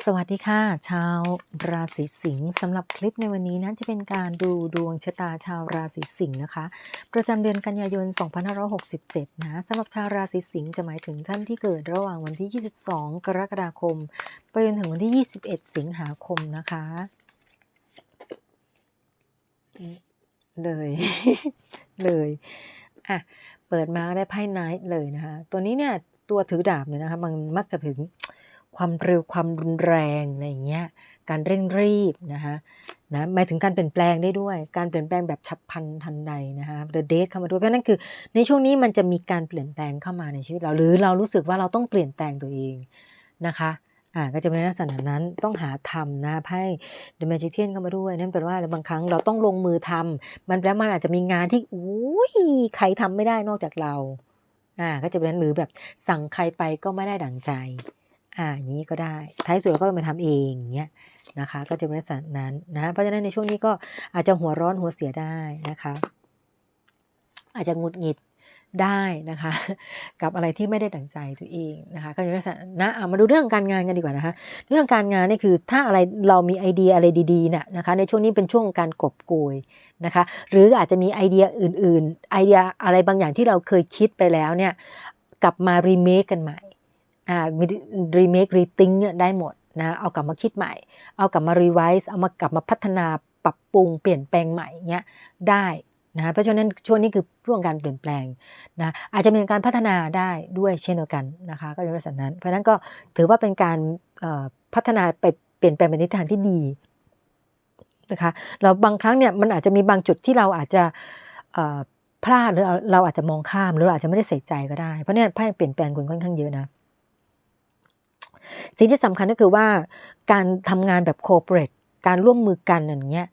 สวัสดีค่ะ ชาวราศีสิงห์สำหรับคลิปในวันนี้นั้นจะเป็นการดูดวงชะตาชาวราศีสิงห์นะคะ ประจำเดือนกันยายน 2567 นะสำหรับชาวราศีสิงห์จะหมายถึงท่านที่เกิดระหว่างวันที่ 22 กรกฎาคม ไปจนถึงวันที่ 21 สิงหาคมนะคะ เลย เลยอะเปิดมาได้ไพ่ไนท์เลยนะคะ ตัวนี้เนี่ยตัวถือดาบเนี่ยนะคะมันมักจะถึง ความเร็วความรุนแรงอะไรอย่างเงี้ยการเร่งรีบนะคะนะหมายถึงการเปลี่ยนแปลงได้ด้วย การเปลี่ยนแปลงแบบฉับพลันทันใดนะคะ The Date เข้ามาด้วยเพราะนั่นคือ ในช่วงนี้มันจะมีการเปลี่ยนแปลงเข้ามาในชีวิตเราหรือเรารู้สึกว่าเราต้องเปลี่ยนแปลงตัวเองนะคะอ่าก็จะเป็นลักษณะนั้นต้องหาทำนะไพ่ The Magician เข้ามาด้วย นั่นแปลว่าบางครั้งเราต้องลงมือทำมันแปลว่ามันอาจจะมีงานที่อุ้ยใครทำไม่ได้นอกจากเราอ่าก็จะเป็นหรือแบบสั่งใครไปก็ไม่ได้ดั่งใจ อ่าอย่างนี้ก็ได้ ท้ายสุดเราก็มาทำเองอย่างเงี้ยนะคะ ก็จะเป็นลักษณะนั้นนะ เพราะฉะนั้นในช่วงนี้ก็อาจจะหัวร้อนหัวเสียได้นะคะ อาจจะงุดหงิดได้นะคะ กับอะไรที่ไม่ได้ดั่งใจตัวเองนะคะ ก็จะลักษณะนะเอามาดูเรื่องการงานกันดีกว่านะคะ เรื่องการงานนี่คือถ้าอะไรเรามีไอเดียอะไรดีๆเนี่ยนะคะ ในช่วงนี้เป็นช่วงการกบโกยนะคะ หรืออาจจะมีไอเดียอื่น ๆ ไอเดียอะไรบางอย่างที่เราเคยคิดไปแล้วเนี่ย กลับมารีเมคกันใหม่ อ่ารีเมครีทิงเนี่ยได้หมดนะเอากลับมาคิดใหม่ เอากลับมารีไวซ์เอามากลับมาพัฒนาปรับปรุงเปลี่ยนแปลงใหม่เงี้ยได้นะเพราะฉะนั้นช่วงนี้คือช่วงการเปลี่ยนแปลงนะอาจจะเป็นการพัฒนาได้ด้วยเช่นเดียวกันนะคะก็จะลักษณะนั้น เพราะนั้นก็ถือว่าเป็นการพัฒนาไปเปลี่ยนแปลงไปในทางที่ดีนะคะเราบางครั้งเนี่ยมันอาจจะมีบางจุดที่เราอาจจะพลาดหรือเราอาจจะมองข้ามหรือเราอาจจะไม่ได้ใส่ใจก็ได้เพราะเนี่ยไพ่เปลี่ยนแปลงคนค่อนข้างเยอะนะ สิ่งที่สำคัญก็คือว่าการทำงานแบบโคเปรตการร่วมมือกันอย่างเงี้ย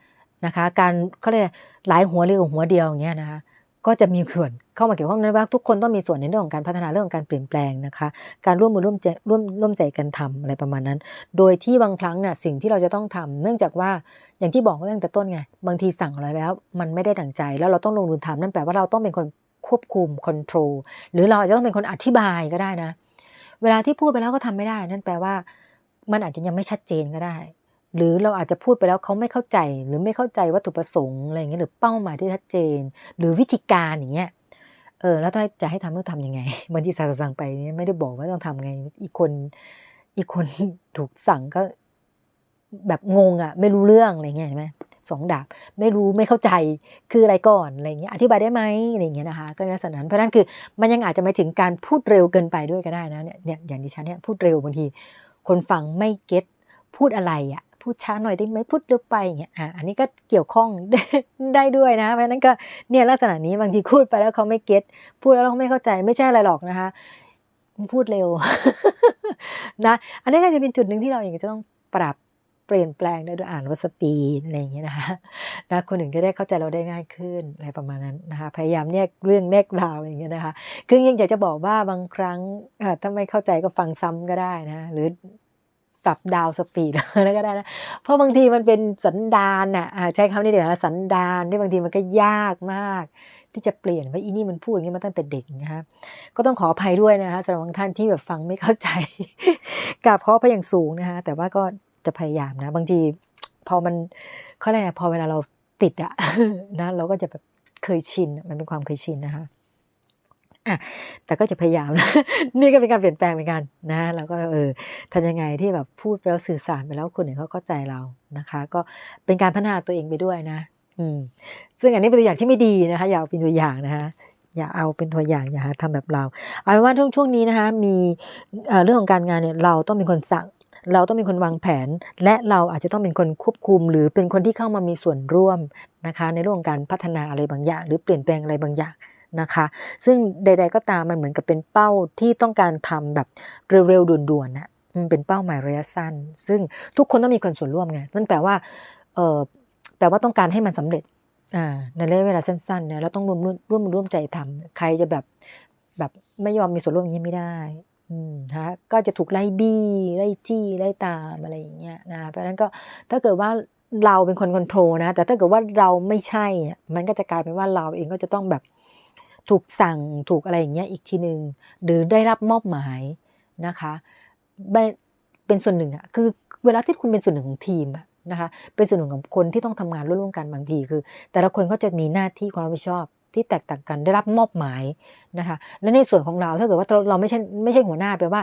นะคะการเขาเรียกหลายหัวเรียกหัวเดียวอย่างเงี้ยนะคะก็จะมีส่วนเข้ามาเกี่ยวข้องนั้นว่าทุกคนต้องมีส่วนในเรื่องของการพัฒนาเรื่องของการเปลี่ยนแปลงนะคะ การร่วมมือร่วมใจร่วมร่วมใจกันทำอะไรประมาณนั้น โดยที่บางครั้งเนี่ยสิ่งที่เราจะต้องทำเนื่องจากว่าอย่างที่บอกตั้งแต่ต้นไงบางทีสั่งอะไรแล้ว มันไม่ได้ดั่งใจแล้วเราต้องลงมือทำนั่นแปลว่าเราต้องเป็นคนควบคุมคอนโทรลหรือเราอาจจะต้องเป็นคนอธิบายก็ได้นะ เวลาที่พูดไปแล้วก็ทำไม่ได้ นั่นแปลว่า มันอาจจะยังไม่ชัดเจนก็ได้ หรือเราอาจจะพูดไปแล้วเขาไม่เข้าใจ หรือไม่เข้าใจวัตถุประสงค์อะไรอย่างเงี้ยหรือเป้าหมายที่ชัดเจน หรือวิธีการอย่างเงี้ยเออแล้วถ้าจะให้ทำต้องทำยังไงบางทีสั่งสั่งไปเนี่ยไม่ได้บอกว่าต้องทำไง อีกคนอีกคนถูกสั่งก็แบบงงอะ ไม่รู้เรื่องอะไรเงี้ยใช่ไหม สองดาบ ไม่รู้ไม่เข้าใจคืออะไรก่อนอะไรเงี้ยอธิบายได้ไหมอะไรเงี้ยนะคะ ก็ลักษณะนั้นเพราะนั้นคือมันยังอาจจะไม่ถึงการพูดเร็วเกินไปด้วยก็ได้นะเนี่ยเนี่ยอย่างดิฉันเนี่ยพูดเร็วบางที คนฟังไม่เก็ตพูดอะไรอะพูดช้าหน่อยได้ไหมพูดเร็วไปอย่างเงี้ยอะอันนี้ก็เกี่ยวข้องได้ด้วยนะ เพราะนั้นก็เนี่ยลักษณะนี้บางทีพูดไปแล้วเขาไม่เก็ตพูดแล้วเขาไม่เข้าใจไม่ใช่อะไรหรอกนะคะพูดเร็วนะ อันนี้ก็จะเป็นจุดหนึ่งที่เราอย่ากจะต้องปรับ เปลี่ยนแปลงได้ด้วยอ่านว่าสปีดอะไรอย่างเงี้ยนะคะนะคนอื่นก็ได้เข้าใจเราได้ง่ายขึ้นอะไรประมาณนั้นนะคะพยายามแยกเรื่องแยกราวอย่างเงี้ยนะคะคือยังอยากจะบอกว่าบางครั้งถ้าไม่เข้าใจก็ฟังซ้ำก็ได้นะหรือปรับดาวสปีดแล้วก็ได้นะ เพราะบางทีมันเป็นสันดานอะใช้คำนี้เดี๋ยวนะสันดานที่บางทีมันก็ยากมาก ที่จะเปลี่ยนว่าอีนี่มันพูดอย่างนี้มาตั้งแต่เด็กนะคะก็ต้องขออภัยด้วยนะคะสำหรับบางท่านที่แบบฟังไม่เข้าใจกราบขออภัยอย่างสูงนะคะแต่ว่าก็ จะพยายามนะ บางทีพอมันเขาเรียกพอเวลาเราติดอะนะ เราก็จะแบบเคยชิน มันเป็นความเคยชินนะคะอะแต่ก็จะพยายามนะนี่ก็เป็นการเปลี่ยนแปลงเหมือนกันนะแล้วก็เออทำยังไงที่แบบพูดไปแล้วสื่อสารไปแล้วคนอื่นเขาเข้าใจเรานะคะ ก็เป็นการพัฒนาตัวเองไปด้วยนะอืมซึ่งอันนี้เป็นตัวอย่างที่ไม่ดีนะคะ อย่าเอาเป็นตัวอย่างนะคะอย่าเอาเป็นตัวอย่างอย่าทำแบบเรา เอาเป็นว่าช่วงช่วงนี้นะคะมีเรื่องของการงานเนี่ยเราต้องเป็นคนสั่ง เราต้องเป็นคนวางแผน และเราอาจจะต้องเป็นคนควบคุม หรือเป็นคนที่เข้ามามีส่วนร่วมนะคะ ในเรื่องการพัฒนาอะไรบางอย่าง หรือเปลี่ยนแปลงอะไรบางอย่างนะคะ ซึ่งใด ๆ ก็ตามมันเหมือนกับเป็นเป้าที่ต้องการทำแบบเร็วๆด่วนๆนะมันเป็นเป้าหมายระยะสั้น ซึ่งทุกคนต้องมีคนส่วนร่วมไงนั่นแปลว่าเออแปลว่าต้องการให้มันสำเร็จอ่าในระยะเวลาสั้นๆเนี่ยเราต้องร่วมร่วมร่วมใจทำใครจะแบบแบบไม่ยอมมีส่วนร่วมอย่างนี้ไม่ได้ อืมฮะก็จะถูกไล่บี้ไล่จี้ไล่ตามอะไรอย่างเงี้ยนะเพราะฉะนั้นก็ถ้าเกิดว่าเราเป็นคนคอนโทรลนะ แต่ถ้าเกิดว่าเราไม่ใช่ มันก็จะกลายเป็นว่าเราเองก็จะต้องแบบถูกสั่งถูกอะไรอย่างเงี้ยอีกทีหนึ่งหรือได้รับมอบหมายนะคะเป็นส่วนหนึ่งอะคือเวลาที่คุณเป็นส่วนหนึ่งของทีมนะคะเป็นส่วนหนึ่งของคนที่ต้องทำงานร่วมกันบางทีคือ แต่ละคนก็จะมีหน้าที่ความรับผิดชอบ ที่แตกต่างกันได้รับมอบหมายนะคะและในส่วนของเราถ้าเกิดว่าเราเราไม่ใช่ไม่ใช่หัวหน้าแปลว่า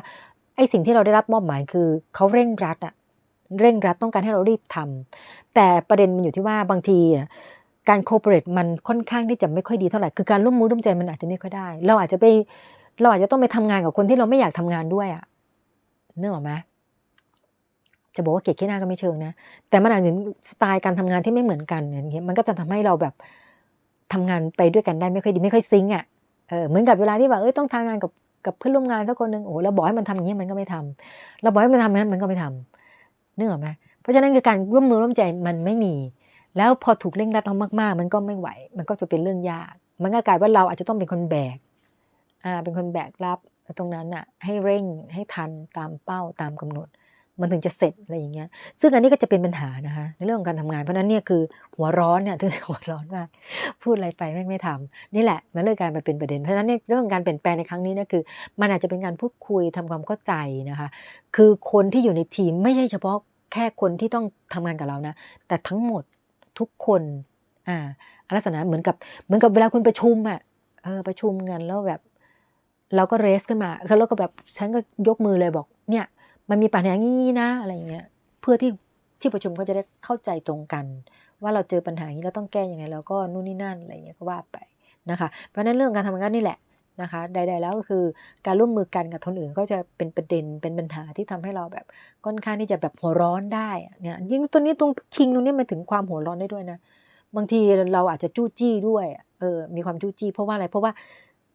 ไอ้สิ่งที่เราได้รับมอบหมายคือเขาเร่งรัดอะเร่งรัดต้องการให้เรารีบทำแต่ประเด็นมันอยู่ที่ว่าบางทีการโคเปเรตมันค่อนข้างที่จะไม่ค่อยดีเท่าไหร่คือการร่วมมือร่วมใจมันอาจจะไม่ค่อยได้ เราอาจจะไปเราอาจจะต้องไปทำงานกับคนที่เราไม่อยากทำงานด้วยอะเนื้อออกไหมจะบอกว่าเกลียดขี้หน้าก็ไม่เชิงนะ แต่มันอาจจะสไตล์การทำงานที่ไม่เหมือนกันอย่างเงี้ยมันก็จะทำให้เราแบบ ทำงานไปด้วยกันได้ไม่ค่อยดีไม่ค่อยซิงอะเออเหมือนกับเวลาที่แบบเอ้ยต้องทำงานกับกับเพื่อนร่วมงานสักคนหนึ่งโอ้เราบอกให้มันทำอย่างนี้มันก็ไม่ทำเราบอกให้มันทำนั้นมันก็ไม่ทำนึกออกไหมเพราะฉะนั้นคือการร่วมมือร่วมใจมันไม่มี แล้วพอถูกเร่งรัดเรามากๆ มันก็ไม่ไหว มันก็จะเป็นเรื่องยาก มันก็กลายว่าเราอาจจะต้องเป็นคนแบกอ่าเป็นคนแบกรับตรงนั้นอะให้เร่งให้ทันตามเป้าตามกำหนด มันถึงจะเสร็จอะไรอย่างเงี้ย ซึ่งอันนี้ก็จะเป็นปัญหานะคะ ในเรื่องของการทำงาน เพราะนั้นเนี่ยคือหัวร้อนเนี่ยถึงหัวร้อนมากพูดอะไรไปไม่ไม่ทำนี่แหละมันเลยกลายมาเป็นประเด็น เพราะฉะนั้นเนี่ยเรื่องการเปลี่ยนแปลงในครั้งนี้เนี่ยคือ มันอาจจะเป็นการพูดคุยทำความเข้าใจนะคะ คือคนที่อยู่ในทีมไม่ใช่เฉพาะแค่คนที่ต้องทำงานกับเรานะ แต่ทั้งหมดทุกคน อ่าลักษณะเหมือนกับเหมือนกับเวลาคุณประชุมอะเออประชุมกันแล้วแบบ เราก็เรสขึ้นมาแล้วก็แบบฉันก็ยกมือเลยบอกเนี่ย มันมีปัญหางี้นะอะไรเงี้ย เพื่อที่ที่ประชุมก็จะได้เข้าใจตรงกัน ว่าเราเจอปัญหานี้เราต้องแก้ยังไงแล้วก็นู่นนี่นั่นอะไรเงี้ยก็ว่าไปนะคะ เพราะนั้นเรื่องการทำงานนี่แหละนะคะ ใด ๆ แล้วก็คือการร่วมมือกันกับคนอื่นก็จะเป็นประเด็นเป็นปัญหาที่ทำให้เราแบบค่อนข้างที่จะแบบหัวร้อนได้เนี่ยยิ่งตัวนี้ตรงคิงตรงนี้มันถึงความหัวร้อนได้ด้วยนะบางทีเราอาจจะจู้จี้ด้วยเออมีความจู้จี้เพราะว่าอะไรเพราะว่า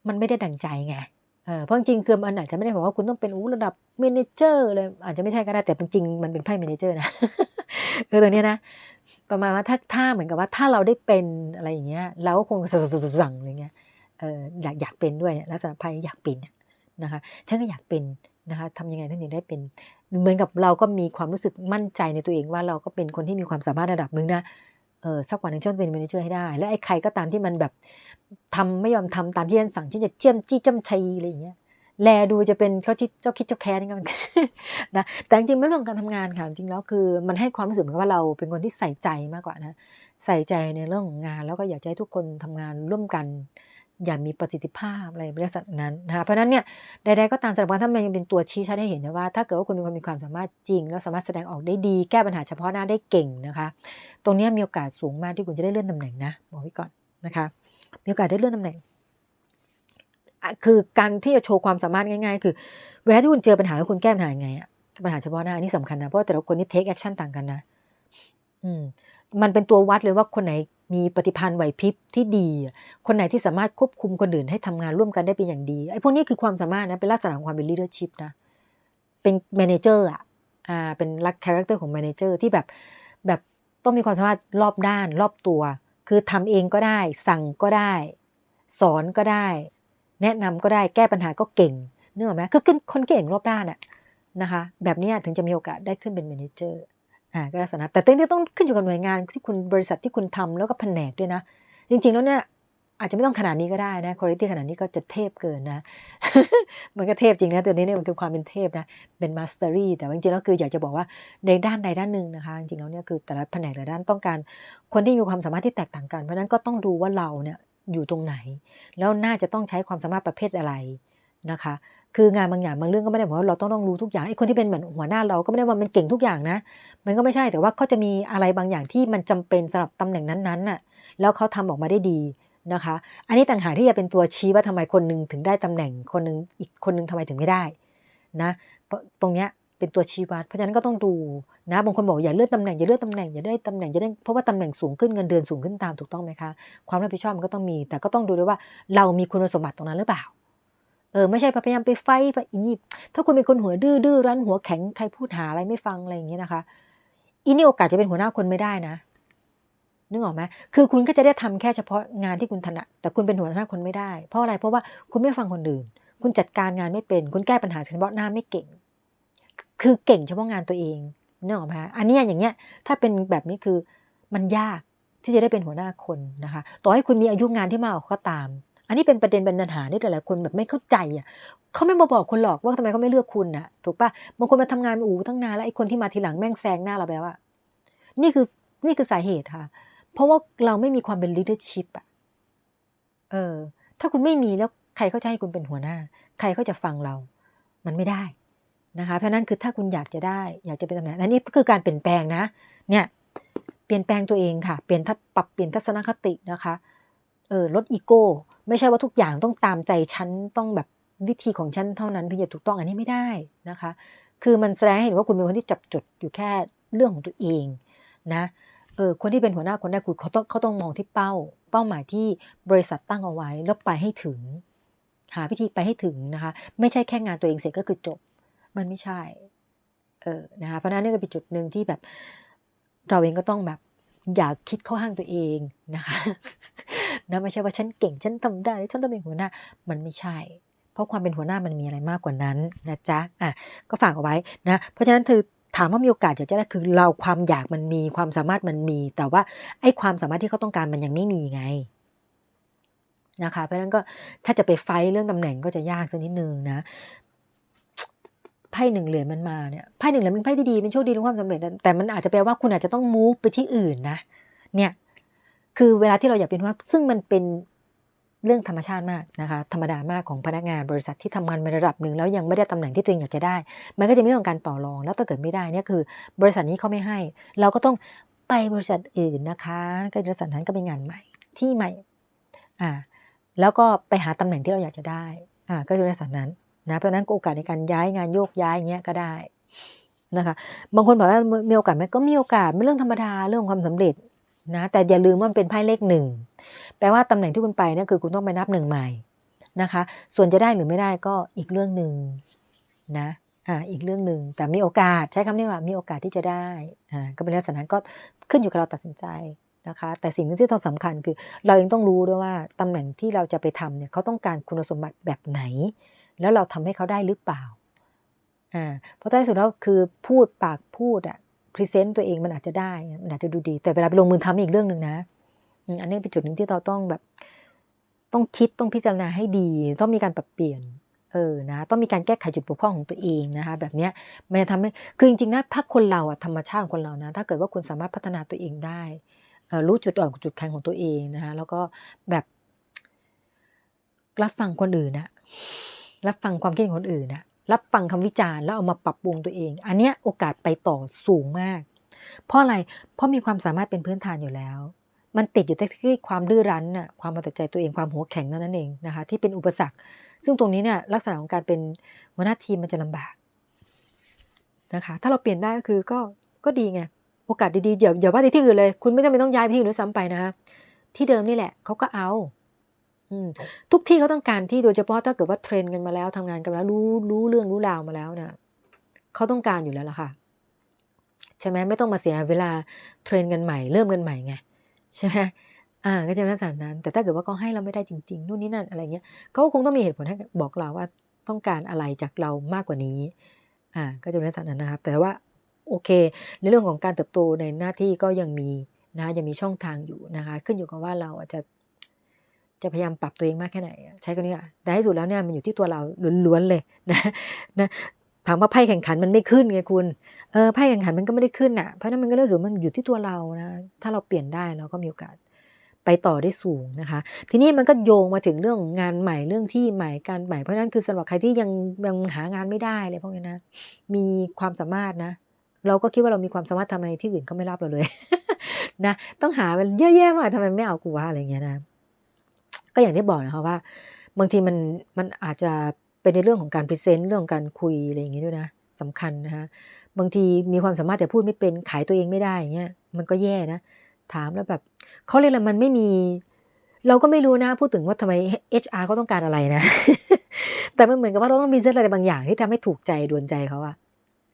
มันไม่ได้ดั่งใจไง เพราะจริงคือมันอาจจะไม่ได้บอกว่าคุณต้องเป็นอู้ระดับเมนเจอร์เลยอาจจะไม่ใช่ก็ได้แต่จริงมันเป็นไพ่เมนเจอร์นะเออตัวนี้นะ ประมาณว่าถ้าถ้าเหมือนกับว่าถ้าเราได้เป็นอะไรอย่างเงี้ยเราก็คงสั่งอะไรเงี้ยเอออยากอยากเป็นด้วยลักษณะไพ่อยากเป็นนะคะฉันก็อยากเป็นนะคะทำยังไงท่านถึงได้เป็น เหมือนกับเราก็มีความรู้สึกมั่นใจในตัวเองว่าเราก็เป็นคนที่มีความสามารถระดับหนึ่งนะ เออสักวันหนึ่งฉันเป็นเมนเจอร์ให้ได้ แล้วไอ้ใครก็ตามที่มันแบบทำไม่ยอมทำตามที่ฉันสั่งฉันจะเจียมจี้จ้ำชัยอะไรอย่างเงี้ยแลดูจะเป็นเขาที่เจ้าคิดเจ้าแค้นกันนะแต่จริงไม่เรื่องการทำงานค่ะจริงแล้วคือมันให้ความรู้สึกเหมือนว่าเราเป็นคนที่ใส่ใจมากกว่านะ ใส่ใจในเรื่องของงานแล้วก็อยากให้ทุกคนทำงานร่วมกัน อย่างมีประสิทธิภาพอะไรบริษัทนั้นนะคะเพราะนั้นเนี่ยใดๆก็ตามสำหรับว่าถ้ามันยังเป็นตัวชี้ชัดให้เห็นนะว่า ถ้าเกิดว่าคุณมีความมีความสามารถจริง แล้วสามารถแสดงออกได้ดีแก้ปัญหาเฉพาะหน้าได้เก่งนะคะ ตรงนี้มีโอกาสสูงมากที่คุณจะได้เลื่อนตำแหน่งนะบอกไว้ก่อนนะคะ มีโอกาสได้เลื่อนตำแหน่งคือการที่จะโชว์ความสามารถง่าย ๆ คือ เวลาที่คุณเจอปัญหาแล้วคุณแก้ปัญหายังไงอะปัญหาเฉพาะหน้านี่สำคัญนะเพราะแต่ละคนนี่เทคแอคชั่นต่างกันนะ อืม มันเป็นตัววัดเลยว่าคนไหน มีปฏิพันธ์ไหวพริบที่ดี คนไหนที่สามารถควบคุมคนอื่นให้ทำงานร่วมกันได้เป็นอย่างดีไอ้พวกนี้คือความสามารถนะเป็นลักษณะของความเป็นลีดเดอร์ชิพนะเป็นแมเนเจอร์อะอ่าเป็นลักคาแรคเตอร์ของแมเนเจอร์ที่แบบแบบต้องมีความสามารถรอบด้านรอบตัว คือทำเองก็ได้ สั่งก็ได้ สอนก็ได้ แนะนำก็ได้แก้ปัญหาก็เก่งเนื้อไหมคือคนเก่งรอบด้านอะนะคะ แบบนี้ถึงจะมีโอกาสได้ขึ้นเป็นเมเนเจอร์ อ่าก็ลักษณะแต่เต้นต้องขึ้นอยู่กับหน่วยงานที่คุณบริษัทที่คุณทำแล้วก็แผนกด้วยนะ จริง ๆ แล้วเนี่ยอาจจะไม่ต้องขนาดนี้ก็ได้นะคุณภาพขนาดนี้ก็จะเทพเกินนะ มันก็เทพจริงนะตัวนี้เนี่ยมันคือความเป็นเทพนะ เป็นมาสเตอรี่ แต่จริงๆแล้วคืออยากจะบอกว่าในด้านใดด้านหนึ่งนะคะ จริงๆแล้วเนี่ยคือแต่ละแผนกแต่ละด้านต้องการ คนที่มีความสามารถที่แตกต่างกัน เพราะนั้นก็ต้องดูว่าเราเนี่ยอยู่ตรงไหน แล้วน่าจะต้องใช้ความสามารถประเภทอะไรนะคะ คืองานบางอย่างบางเรื่องก็ไม่ได้บอกว่าเราต้องต้องรู้ทุกอย่างไอ้คนที่เป็นเหมือนหัวหน้าเราก็ไม่ได้ว่ามันเก่งทุกอย่างนะ มันก็ไม่ใช่แต่ว่าเขาจะมีอะไรบางอย่างที่มันจำเป็นสำหรับตำแหน่งนั้นๆน่ะแล้วเขาทำออกมาได้ดีนะคะ อันนี้ต่างหากที่จะเป็นตัวชี้ว่าทำไมคนนึงถึงได้ตำแหน่งคนนึงอีกคนนึงทำไมถึงไม่ได้นะตรงเนี้ยเป็นตัวชี้วัด เพราะฉะนั้นก็ต้องดูนะบางคนบอกอย่าเลื่อนตำแหน่งอย่าเลื่อนตำแหน่งอย่าได้ตำแหน่งอย่าได้เพราะว่าตำแหน่งสูงขึ้นเงินเดือนสูงขึ้นตามถูกต้องไหมคะความรับผิดชอบมันก็ต้องมี แต่ก็ต้องดูด้วยว่าเรามีคุณสมบัติตรงนั้นหรือเปล่า เออไม่ใช่พยายามไปไฟไปอีนี่ถ้าคุณเป็นคนหัวดื้อดื้อรั้นหัวแข็งใครพูดหาอะไรไม่ฟังอะไรอย่างเงี้ยนะคะอีนี่โอกาสจะเป็นหัวหน้าคนไม่ได้นะนึกออกไหมคือคุณก็จะได้ทำแค่เฉพาะงานที่คุณถนัดแต่คุณเป็นหัวหน้าคนไม่ได้ เพราะอะไรเพราะว่าคุณไม่ฟังคนอื่น คุณจัดการงานไม่เป็น คุณแก้ปัญหาเฉพาะหน้าไม่เก่ง คือเก่งเฉพาะงานตัวเองนึกออกไหมอันนี้อย่างเงี้ยถ้าเป็นแบบนี้คือมันยากที่จะได้เป็นหัวหน้าคนนะคะ ต่อให้คุณมีอายุงานที่มากก็ตาม อันนี้เป็นประเด็นเป็นปัญหาที่หลายๆคนแบบไม่เข้าใจอะเขาไม่มาบอกคุณหรอกว่าทำไมเขาไม่เลือกคุณน่ะถูกปะบางคนมาทำงานอู๋ตั้งนานแล้วไอ้คนที่มาทีหลังแม่งแซงหน้าเราไปแล้วอะนี่คือนี่คือสาเหตุค่ะ เพราะว่าเราไม่มีความเป็น leadership อะเออ ถ้าคุณไม่มีแล้วใครเขาจะให้คุณเป็นหัวหน้า ใครเขาจะฟังเรา มันไม่ได้นะคะ เพราะนั้นคือถ้าคุณอยากจะได้ อยากจะเป็นตำแหน่งอันนี้คือการเปลี่ยนแปลงนะ เนี่ย เปลี่ยนแปลงตัวเองค่ะ เปลี่ยนทัศปรับเปลี่ยนทัศนคตินะคะ เออลดอีโก้ ไม่ใช่ว่าทุกอย่างต้องตามใจฉันต้องแบบวิธีของฉันเท่านั้นถึงจะถูกต้องอันนี้ไม่ได้นะคะ คือมันแสดงให้เห็นว่าคุณเป็นคนที่จับจุดอยู่แค่เรื่องของตัวเองนะเออคนที่เป็นหัวหน้าคนแรกคือเขาต้องเขาต้องมองที่เป้า เป้าหมายที่บริษัทตั้งเอาไว้แล้วไปให้ถึง หาวิธีไปให้ถึงนะคะ ไม่ใช่แค่งานตัวเองเสร็จก็คือจบ มันไม่ใช่เออนะคะเพราะฉะนั้นนี่ก็เป็นจุดหนึ่งที่แบบ เราเองก็ต้องแบบ อย่าคิดเข้าห้างตัวเองนะคะ นะไม่ใช่ว่าฉันเก่งฉันทำได้ฉันต้องเป็นหัวหน้ามันไม่ใช่ เพราะความเป็นหัวหน้ามันมีอะไรมากกว่านั้นนะจ๊ะอะก็ฝากเอาไว้นะ เพราะฉะนั้นคือถามว่ามีโอกาสอยากจะได้คือเราความอยากมันมีความสามารถมันมี แต่ว่าไอ้ความสามารถที่เขาต้องการมันยังไม่มีไงนะคะเพราะฉะนั้นก็ถ้าจะไปไฟเรื่องตำแหน่งก็จะยากสักนิดนึงนะไพ่หนึ่งเหรียญมันมาเนี่ยไพ่หนึ่งเหรียญเป็นไพ่ที่ดีเป็นโชคดีเรื่องความสำเร็จแต่มันอาจจะแปลว่าคุณอาจจะต้องมูฟไปที่อื่นนะเนี่ย คือเวลาที่เราอยากเป็นว่าซึ่งมันเป็นเรื่องธรรมชาติมากนะคะ ธรรมดามากของพนักงานบริษัทที่ทำงานในระดับหนึ่งแล้วยังไม่ได้ตำแหน่งที่ตัวเองอยากจะได้ มันก็จะมีเรื่องการต่อรอง แล้วถ้าเกิดไม่ได้เนี่ยคือ บริษัทนี้เขาไม่ให้ เราก็ต้องไปบริษัทอื่นนะคะก็บริษัทนั้นก็เป็นงานใหม่ที่ใหม่อ่าแล้วก็ไปหาตำแหน่งที่เราอยากจะได้อ่าก็บริษัทนั้นนะเพราะนั้นโอกาสในการย้ายงานโยกย้ายเงี้ยก็ได้นะคะ บางคนบอกว่ามีโอกาสไหมก็มีโอกาสเป็นเรื่องธรรมดาเรื่องความสำเร็จ นะแต่อย่าลืมว่ามันเป็นไพ่เลขหนึ่งแปลว่าตำแหน่งที่คุณไปเนี่ยคือคุณต้องไปนับหนึ่งใหม่นะคะ ส่วนจะได้หรือไม่ได้ก็อีกเรื่องหนึ่งนะอ่าอีกเรื่องหนึ่งแต่มีโอกาสใช้คำนี้ว่ามีโอกาสที่จะได้อ่าก็เป็นลักษณะก็ขึ้นอยู่กับเราตัดสินใจนะคะ แต่สิ่งที่ต้องสำคัญคือ เราเองต้องรู้ด้วยว่าตำแหน่งที่เราจะไปทำเนี่ยเขาต้องการคุณสมบัติแบบไหน แล้วเราทำให้เขาได้หรือเปล่าอ่าเพราะท้ายสุดแล้วคือพูดปากพูดอะ พรีเซนต์ตัวเองมันอาจจะได้ มันอาจจะดูดี แต่เวลาไปลงมือทำอีกเรื่องหนึ่งนะ อันนี้เป็นจุดหนึ่งที่เราต้องแบบ ต้องคิดต้องพิจารณาให้ดี ต้องมีการปรับเปลี่ยน เออนะ ต้องมีการแก้ไขจุดบกพร่องของตัวเองนะคะ แบบเนี้ยมันจะทำให้คือจริงๆนะถ้าคนเราอะธรรมชาติของคนเรานะ ถ้าเกิดว่าคุณสามารถพัฒนาตัวเองได้รู้จุดอ่อนจุดแข็งของตัวเองนะคะแล้วก็แบบรับฟังคนอื่นนะรับฟังความคิดของคนอื่นนะ รับฟังคำวิจารณ์แล้วเอามาปรับปรุงตัวเอง อันเนี้ยโอกาสไปต่อสูงมาก เพราะอะไร เพราะมีความสามารถเป็นพื้นฐานอยู่แล้ว มันติดอยู่ที่ความดื้อรั้นน่ะ ความเอาแต่ใจตัวเอง ความหัวแข็งนั่นเองนะคะ ที่เป็นอุปสรรค ซึ่งตรงนี้เนี่ยลักษณะของการเป็นหัวหน้าทีมมันจะลำบากนะคะ ถ้าเราเปลี่ยนได้ก็คือก็ ก็ดีไง โอกาสดีๆอย่าอย่าว่าที่อื่นเลย คุณไม่จำเป็นต้องย้ายไปที่อื่นด้วยซ้ำไปนะคะที่เดิมนี่แหละเขาก็เอา ทุกที่เขาต้องการที่โดยเฉพาะถ้าเกิดว่าเทรนกันมาแล้วทำงานกันแล้วรู้รู้เรื่องรู้ราวมาแล้วเนี่ยเขาต้องการอยู่แล้วล่ะค่ะใช่ไหมไม่ต้องมาเสียเวลาเทรนกันใหม่เริ่มกันใหม่ไงใช่ไหมอ่าก็จะลักษณะนั้น แต่ถ้าเกิดว่าเขาให้เราไม่ได้จริง ๆ นู่นนี่นั่นอะไรเงี้ยเขาคงต้องมีเหตุผลให้บอกเราว่าต้องการอะไรจากเรามากกว่านี้ อ่า ก็จะเป็นลักษณะนั้นนะครับ แต่ว่าโอเค ในเรื่องของการเติบโตในหน้าที่ก็ยังมีนะยังมีช่องทางอยู่นะคะ ขึ้นอยู่กับว่าเราอาจจะ จะพยายามปรับตัวเองมากแค่ไหน ใช้คำนี้อะแต่ที่สุดแล้วเนี่ยมันอยู่ที่ตัวเราล้วนๆเลยนะนะถามว่าไพ่แข่งขันมันไม่ขึ้นไงคุณ เออไพ่แข่งขันมันก็ไม่ได้ขึ้นอะ เพราะนั้นมันก็เรื่องสูงมันอยู่ที่ตัวเรานะ ถ้าเราเปลี่ยนได้เราก็มีโอกาสไปต่อได้สูงนะคะ ทีนี้มันก็โยงมาถึงเรื่องงานใหม่เรื่องที่ใหม่การใหม่ เพราะนั้นคือสำหรับใครที่ยังยังหางานไม่ได้เลยพวกนี้นะ มีความสามารถนะ เราก็คิดว่าเรามีความสามารถทำไมที่อื่นเขาไม่รับเราเลยนะ ต้องหามันเยอะแยะมาทำไมไม่เอากูวะอะไรเงี้ยนะ ก็อย่างที่บอกนะคะว่า บางทีมันมันอาจจะเป็นในเรื่องของการพรีเซนต์เรื่องการคุยอะไรอย่างงี้ด้วยนะสำคัญนะคะบางทีมีความสามารถแต่พูดไม่เป็นขายตัวเองไม่ได้เงี้ยมันก็แย่นะ ถามแล้วแบบเขาเรียกอะไรมันไม่มี เราก็ไม่รู้นะพูดถึงว่าทำไม HR เขาต้องการอะไรนะ แต่มันเหมือนกับว่าเราต้องมีเส้นอะไรบางอย่างที่ทำให้ถูกใจดวนใจเขาอะ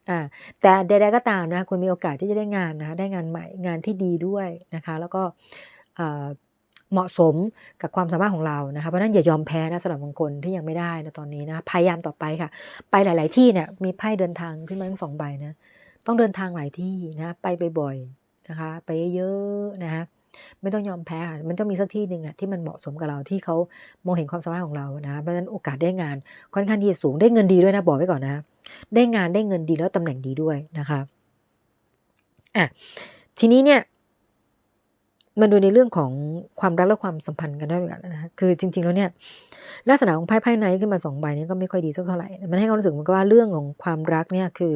อ่าแต่ใดๆก็ตามนะคุณมีโอกาสที่จะได้งานนะได้งานใหม่งานที่ดีด้วยนะคะ แล้วก็ เหมาะสมกับความสามารถของเรานะคะเพราะนั้นอย่ายอมแพ้นะสำหรับบางคนที่ยังไม่ได้นะตอนนี้นะพยายามต่อไปค่ะ ไปหลาย ๆ ที่เนี่ยมีไพ่เดินทางขึ้นมาทั้งสองใบนะต้องเดินทางหลายที่นะไปบ่อยๆนะคะ ไปเยอะๆนะคะไม่ต้องยอมแพ้ค่ะมันต้องมีสักที่หนึ่งอะที่มันเหมาะสมกับเราที่เขามองเห็นความสามารถของเรานะเพราะฉะนั้นโอกาสได้งานค่อนข้างที่จะสูงได้เงินดีด้วยนะบอกไว้ก่อนนะ ได้งานได้เงินดีแล้วตำแหน่งดีด้วยนะคะอะทีนี้เนี่ย มาดูในเรื่องของความรักและความสัมพันธ์กันได้ด้วยกันนะคือจริง ๆ แล้วเนี่ยลักษณะของไพ่ไพ่ในขึ้นมาสองใบนี้ก็ไม่ค่อยดีสักเท่าไหร่ มันให้ความรู้สึกมันก็ว่าเรื่องของความรักเนี่ยคือ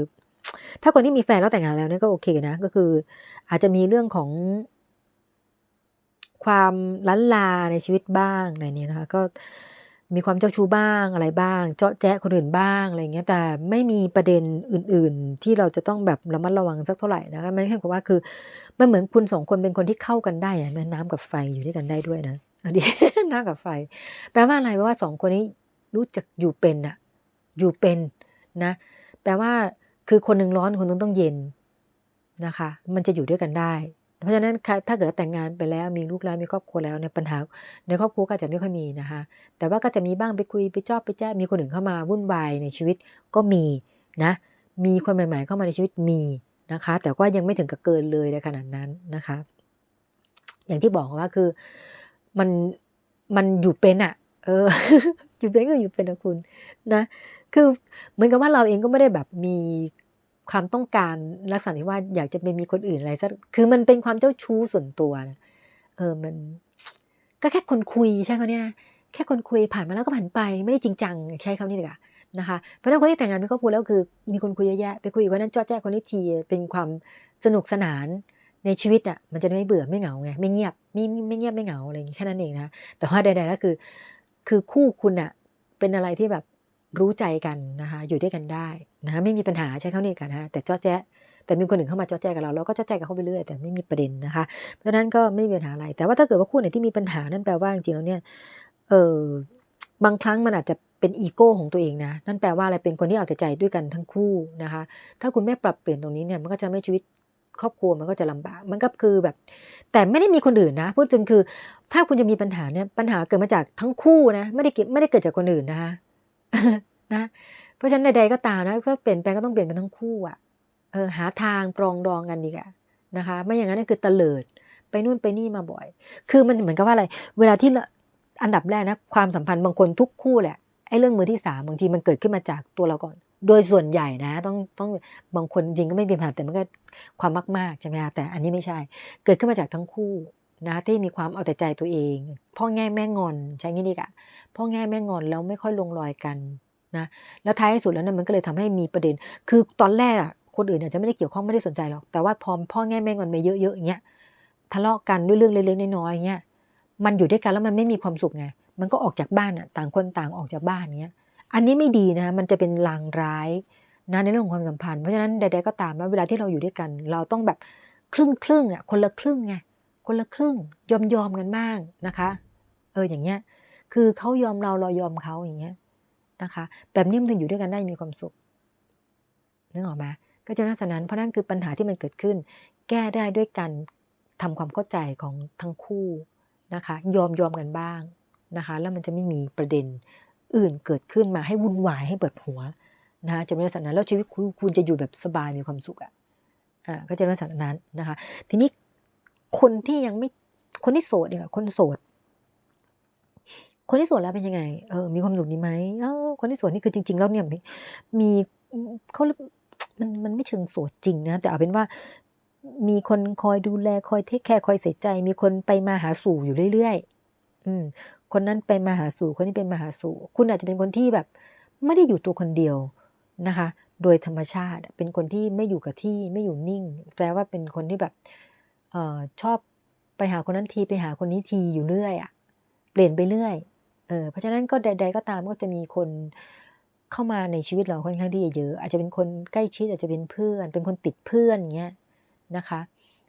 ถ้าคนที่มีแฟนแล้วแต่งงานแล้วเนี่ยก็โอเคนะก็คือ อาจจะมีเรื่องของ ความล้นลาในชีวิตบ้างในนี้นะคะก็ มีความเจ้าชู้บ้างอะไรบ้าง เจาะแจ๊คนอื่นบ้างอะไรเงี้ย แต่ไม่มีประเด็นอื่น ๆ ที่เราจะต้องแบบระมัดระวังสักเท่าไหร่นะคะไม่ใช่กับว่าคือมันเหมือนคุณสองคนเป็นคนที่เข้ากันได้อะน้ำกับไฟอยู่ด้วยกันได้ด้วยนะอันนี้น้ำกับไฟ แปลว่าอะไรแปลว่าสองคนนี้รู้จักอยู่เป็นอะอยู่เป็นนะ แปลว่าคือคนหนึ่งร้อนคนหนึงต้องเย็นนะคะ มันจะอยู่ด้วยกันได้ เพราะฉะนั้นถ้าเกิดแต่งงานไปแล้วมีลูกแล้วมีครอบครัวแล้วในปัญหา ในครอบครัวก็จะไม่ค่อยมีนะคะ แต่ว่าก็จะมีบ้างไปคุยไปจอบไปแจ้มีคนอื่นเข้ามาวุ่นวายในชีวิตก็มีนะมีคนใหม่ ๆ เข้ามาในชีวิตมีนะคะ แต่ก็ยังไม่ถึงกับเกินเลยในขนาดนั้นนะคะ อย่างที่บอกว่าคือมันมันอยู่เป็นอะเออ อยู่เป็นก็อยู่เป็นนะคุณนะคือเหมือนกับว่าเราเองก็ไม่ได้แบบมี ความต้องการลักษณะที่ว่าอยากจะไปมีคนอื่นอะไรสักคือมันเป็นความเจ้าชู้ส่วนตัวนะเออมัน ก็แค่คนคุยใช่เขาเนี่ยนะแค่คนคุยผ่านมาแล้วก็ผ่านไปไม่ได้จริงจังใช้คำนี้ดีกว่านะคะเพราะฉะนั้นคนที่แต่งงานมีครอบครัวแล้วคือมีคนคุยเยอะแยะไปคุยกับคนนั้นจอแจ้คนนี้ทีเป็นความสนุกสนานในชีวิตอะมันจะไม่เบื่อไม่เหงาไงไม่เงียบไม่ไม่เงียบไม่เหงาอะไรอย่างนี้แค่นั้นเองนะแต่ว่าใดๆแล้วคือ คือคู่คุณอะเป็นอะไรที่แบบ รู้ใจกันนะคะอยู่ด้วยกันได้นะไม่มีปัญหาใช้เท่านี้กันนะแต่จ้อแจ๊แต่มีคนหนึ่งเข้ามาจ้อแจ๊กับเราเราก็จ้อแจ๊กับเขาไปเรื่อยแต่ไม่มีประเด็นนะคะเพราะนั้นก็ไม่มีปัญหาอะไร แต่ว่าถ้าเกิดว่าคู่ไหนที่มีปัญหานั่นแปลว่าจริงๆแล้วเนี่ยเออบางครั้งมันอาจจะเป็นอีโก้ของตัวเองนะ นั่นแปลว่าอะไรเป็นคนที่เอาแต่ใจด้วยกันทั้งคู่นะคะ ถ้าคุณไม่ปรับเปลี่ยนตรงนี้เนี่ยมันก็จะไม่ชีวิตครอบครัวมันก็จะลำบาก มันก็คือแบบ แต่ไม่ได้มีคนอื่นนะ พูดถึงคือ ถ้าคุณจะมีปัญหาเนี่ยปัญหาเกิดมาจากทั้งคู่นะ ไม่ได้เกิดไม่ได้เกิดจากคนอื่นนะคะ นะ เพราะฉะนั้นใดๆก็ตามนะถ้าเปลี่ยนแปลงก็ต้องเปลี่ยนเป็นทั้งคู่อะเออหาทางปรองดองกันดีกว่านะคะ ไม่อย่างนั้นคือตลิดไปนู่นไปนี่มาบ่อย คือมันเหมือนกับว่าอะไร เวลาที่อันดับแรกนะความสัมพันธ์บางคนทุกคู่แหละไอ้เรื่องมือที่สามบางทีมันเกิดขึ้นมาจากตัวเราก่อน โดยส่วนใหญ่นะ ต้องต้องบางคนจริงก็ไม่มีปัญหาแต่มันก็ความมากๆใช่ไหมคะแต่อันนี้ไม่ใช่ เกิดขึ้นมาจากทั้งคู่ นะที่มีความเอาแต่ใจตัวเอง พ่อแง่แม่งอนใช่งี้ดีกะพ่อแง่แม่งอนแล้วไม่ค่อยลงรอยกันนะแล้วท้ายสุดแล้วเนี่ยมันก็เลยทำให้มีประเด็น คือตอนแรกคนอื่นอาจจะไม่ได้เกี่ยวข้องไม่ได้สนใจหรอกแต่ว่าพอพ่อแง่แม่งอนมาเยอะๆอย่างเงี้ยทะเลาะกันด้วยเรื่องเล็กๆน้อยๆอย่างเงี้ยมันอยู่ด้วยกันแล้วมันไม่มีความสุขไงมันก็ออกจากบ้านอะต่างคนต่างออกจากบ้านเงี้ยอันนี้ไม่ดีนะมันจะเป็นลางร้ายนะในเรื่องของความสัมพันธ์เพราะฉะนั้นใดๆก็ตามว่าเวลาที่เราอยู่ด้วยกัน เราต้องแบบครึ่งครึ่งอะคนละครึ่งไง คนละครึ่งยอมยอมกันบ้างนะคะ เอออย่างเงี้ย คือเขายอมเราเรายอมเขาอย่างเงี้ยนะคะ แบบนี้มันถึงอยู่ด้วยกันได้มีความสุขนึกออกไหมก็จะลักษณะนั้นเพราะนั่นคือปัญหาที่มันเกิดขึ้น แก้ได้ด้วยการทำความเข้าใจของทั้งคู่นะคะ ยอมยอมกันบ้างนะคะ แล้วมันจะไม่มีประเด็นอื่นเกิดขึ้นมาให้วุ่นวายให้เปิดหัวนะจะเป็นลักษณะนั้นแล้วชีวิตคุณคุณจะอยู่แบบสบายมีความสุขอะอ่าก็จะเป็นลักษณะนั้นนะคะ ทีนี้ คนที่ยังไม่คนที่โสดเนี่ยคนโสด คนที่โสดแล้วเป็นยังไง เออ มีความสุขดีไหมเออคนที่โสดนี่คือจริง ๆ แล้วเนี่ยมีเขามันมันไม่เชิงโสดจริงนะ แต่เอาเป็นว่ามีคนคอยดูแลคอยเทคแคร์คอยใส่ใจ มีคนไปมาหาสู่อยู่เรื่อยๆอืม คนนั้นไปมาหาสู่คนนี้เป็นมาหาสู่ คุณอาจจะเป็นคนที่แบบ ไม่ได้อยู่ตัวคนเดียวนะคะ โดยธรรมชาติเป็นคนที่ไม่อยู่กับที่ไม่อยู่นิ่ง แปลว่าเป็นคนที่แบบ ออชอบไปหาคนนั้นทีไปหาคนนี้ทีอยู่เรื่อยอะ่ะ เปลี่ยนไปเรื่อยเออเพราะฉะนั้นก็ใด ๆ ก็ตามก็จะมีคนเข้ามาในชีวิตเราค่อนข้างที่จะเยอะ อาจจะเป็นคนใกล้ชิดอาจจะเป็นเพื่อน เป็นคนติดเพื่อนอย่างเงี้ยนะคะ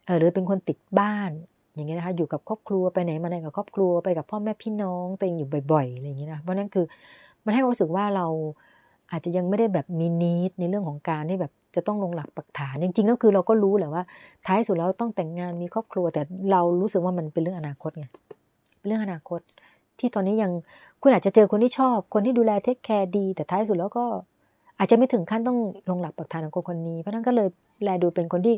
เออหรือเป็นคนติดบ้าน อย่างเงี้ยนะคะอยู่กับครอบครัวไปไหนมาไหนกับครอบครัวไปกับพ่อแม่พี่น้องตัวเองอยู่บ่อยๆอะไรอย่างเงี้ยนะเพราะนั่นคือมันให้ความรู้สึกว่าเราอาจจะยังไม่ได้แบบมีนิดในเรื่องของการที่แบบ จะต้องลงหลักปักฐาน จริงๆแล้วคือเราก็รู้แหละว่า ท้ายสุดแล้วต้องแต่งงานมีครอบครัว แต่เรารู้สึกว่ามันเป็นเรื่องอนาคตไงเป็นเรื่องอนาคต ที่ตอนนี้ยังคุณอาจจะเจอคนที่ชอบ คนที่ดูแลเทคแคร์ดี แต่ท้ายสุดแล้วก็อาจจะไม่ถึงขั้นต้องลงหลักปักฐานของคนคนนี้ เพราะนั้นก็เลยแลดูเป็นคนที่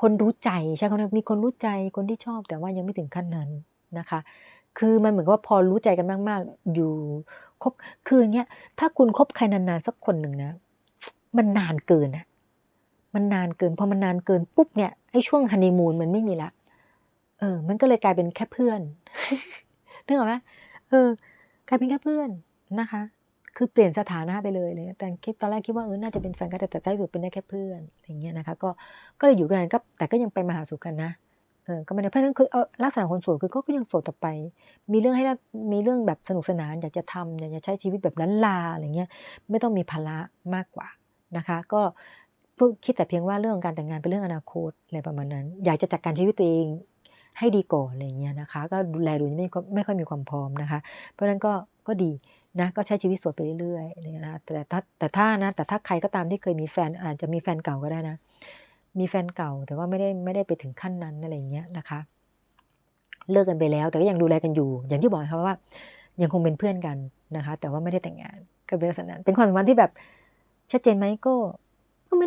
คนรู้ใจใช่ไหมมีคนรู้ใจคนที่ชอบ แต่ว่ายังไม่ถึงขั้นนั้นนะคะ คือมันเหมือนกับว่าพอรู้ใจกันมากๆ อยู่คบคืออย่างเงี้ยถ้าคุณคบใครนานๆสักคนหนึ่งนะ มันนานเกินอะ มันนานเกินพอมันนานเกินปุ๊บเนี่ยไอ้ช่วงฮันนีมูนมันไม่มีละเออ มันก็เลยกลายเป็นแค่เพื่อนนึกออกไหมเออกลายเป็นแค่เพื่อนนะคะ คือเปลี่ยนสถานะไปเลยเลย แต่คิดตอนแรกคิดว่าเออน่าจะเป็นแฟนกันแต่ท้ายสุดเป็นได้แค่เพื่อนอย่างเงี้ยนะคะ ก็ก็เลยอยู่กันก็แต่ก็ยังไปมาหาสู่กันนะเออก็ไม่ได้เพราะนั้นคือเออลักษณะคนโสดคือก็ยังโสดต่อไป มีเรื่องให้มีเรื่องแบบสนุกสนานอยากจะทำอยากจะใช้ชีวิตแบบล้านลาอะไรเงี้ย ไม่ต้องมีภาระมากกว่านะคะ ก็ พวกคิดแต่เพียงว่าเรื่องการแต่งงานเป็นเรื่องอนาคตอะไรประมาณนั้น อยากจะจัดการชีวิตตัวเองให้ดีก่อนอะไรเงี้ยนะคะ ก็ดูแลดูไม่ไม่ค่อยมีความพร้อมนะคะ เพราะฉะนั้นก็ก็ดีนะก็ใช้ชีวิตสดไปเรื่อยๆเลยนะแต่ถ้าแต่ถ้านะแต่ถ้าใครก็ตามที่เคยมีแฟนอาจจะมีแฟนเก่าก็ได้นะ มีแฟนเก่าแต่ว่าไม่ได้ไม่ได้ไปถึงขั้นนั้นอะไรเงี้ยนะคะ เลิกกันไปแล้ว แต่ก็ยังดูแลกันอยู่ อย่างที่บอกครับว่า ยังคงเป็นเพื่อนกันนะคะ แต่ว่าไม่ได้แต่งงานก็เป็นลักษณะเป็นความสัมพันธ์ที่แบบชัดเจนไหมก็ก็ไม่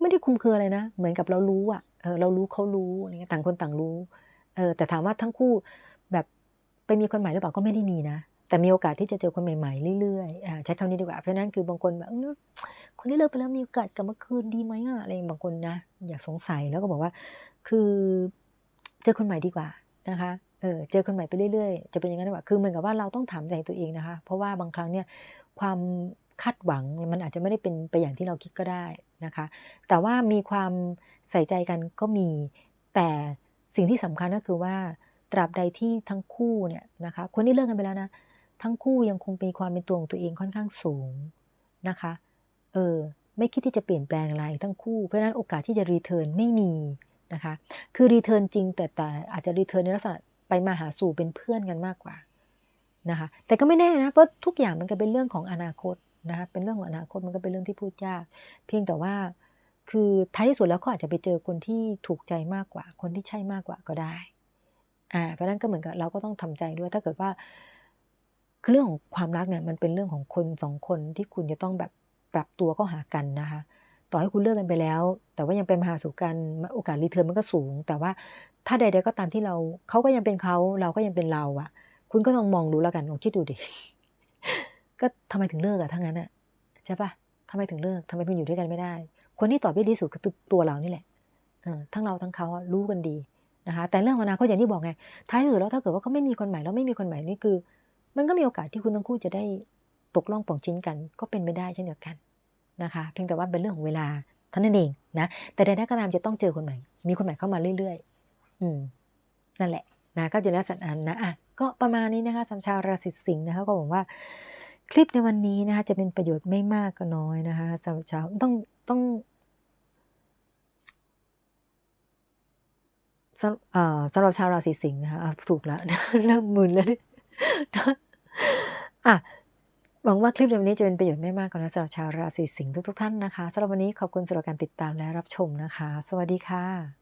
ไม่ได้คุมเครืออะไรนะ เหมือนกับเรารู้อะเออเรารู้เขารู้อะไรเงี้ยต่างคนต่างรู้เออแต่ถามว่าทั้งคู่แบบไปมีคนใหม่หรือเปล่าก็ไม่ได้มีนะ แต่มีโอกาสที่จะเจอคนใหม่ๆเรื่อยๆใช้คำนี้ดีกว่าเพราะนั้นคือบางคนแบบคนที่เลิกไปแล้วมีโอกาสกลับมาคืนดีไหมอะอะไรบางคนนะ อยากสงสัยแล้วก็บอกว่า คือเจอคนใหม่ดีกว่านะคะเออเจอคนใหม่ไปเรื่อยๆ จะเป็นอย่างนั้นดีกว่าคือเหมือนกับว่าเราต้องถามใจตัวเองนะคะ เพราะว่าบางครั้งเนี่ยความ คาดหวังมันอาจจะไม่ได้เป็นไปอย่างที่เราคิดก็ได้นะคะ แต่ว่ามีความใส่ใจกันก็มี แต่สิ่งที่สำคัญก็คือว่าตราบใดที่ทั้งคู่เนี่ยนะคะคนที่เลิกกันไปแล้วนะทั้งคู่ยังคงมีความเป็นตัวของตัวเองค่อนข้างสูงนะคะเออไม่คิดที่จะเปลี่ยนแปลงอะไรทั้งคู่เพราะฉะนั้นโอกาสที่จะรีเทิร์นไม่มีนะคะคือรีเทิร์นจริงแต่แต่อาจจะรีเทิร์นในลักษณะไปมาหาสู่เป็นเพื่อนกันมากกว่านะคะแต่ก็ไม่แน่นะเพราะทุกอย่างมันก็เป็นเรื่องของอนาคต นะคะเป็นเรื่องของอนาคตมันก็เป็นเรื่องที่พูดยาก เพียงแต่ว่าคือท้ายที่สุดแล้วเขาอาจจะไปเจอคนที่ถูกใจมากกว่า คนที่ใช่มากกว่าก็ได้อ่าเพราะนั้นก็เหมือนกับเราก็ต้องทำใจด้วยถ้าเกิดว่าคือเรื่องของความรักเนี่ยมันเป็นเรื่องของคนสองคนที่คุณจะต้องแบบปรับตัวก็หากันนะคะต่อให้คุณเลิกกันไปแล้ว แต่ว่ายังเป็นมหาสู่กันโอกาสรีเทิร์นมันก็สูง แต่ว่าถ้าใดๆก็ตามที่เราเขาก็ยังเป็นเขาเราก็ยังเป็นเราอะคุณก็ต้องมองดูแล้วกันลองคิดดูดิ ก็ทำไมถึงเลิกอะทั้งนั้นอะใช่ปะทำไมถึงเลิกทำไมถึงอยู่ด้วยกันไม่ได้ คนที่ตอบได้ดีสุดคือตัวเรานี่แหละทั้งเราทั้งเขารู้กันดีนะคะแต่เรื่องอนาคตอย่างที่บอกไงท้ายสุดแล้วถ้าเกิดว่าเขาไม่มีคนใหม่แล้วไม่มีคนใหม่นี่คือ มันก็มีโอกาสที่คุณทั้งคู่จะได้ตกล่องป่องชิ้นกัน ก็เป็นไปได้เช่นเดียวกันนะคะเพียงแต่ว่าเป็นเรื่องของเวลาท่านั้นเองนะแต่ใดๆก็ตามจะต้องเจอคนใหม่ มีคนใหม่เข้ามาเรื่อยๆ อืมนั่นแหละนะก็จะลักษณะนะอะก็ประมาณนี้นะคะสำชาวราศีสิงห์นะคะก็บอกว่า คลิปในวันนี้นะคะจะเป็นประโยชน์ไม่มากก็น้อยนะคะสำหรับชาวต้องต้องสำหรับชาวราศีสิงห์นะคะถูกแล้วเริ่มมึนแล้วอะหวังว่าคลิปในวันนี้จะเป็นประโยชน์ไม่มากก็นะสำหรับชาวราศีสิงห์ทุกๆท่านนะคะสำหรับวันนี้ขอบคุณสำหรับการติดตามและรับชมนะคะ สวัสดีค่ะ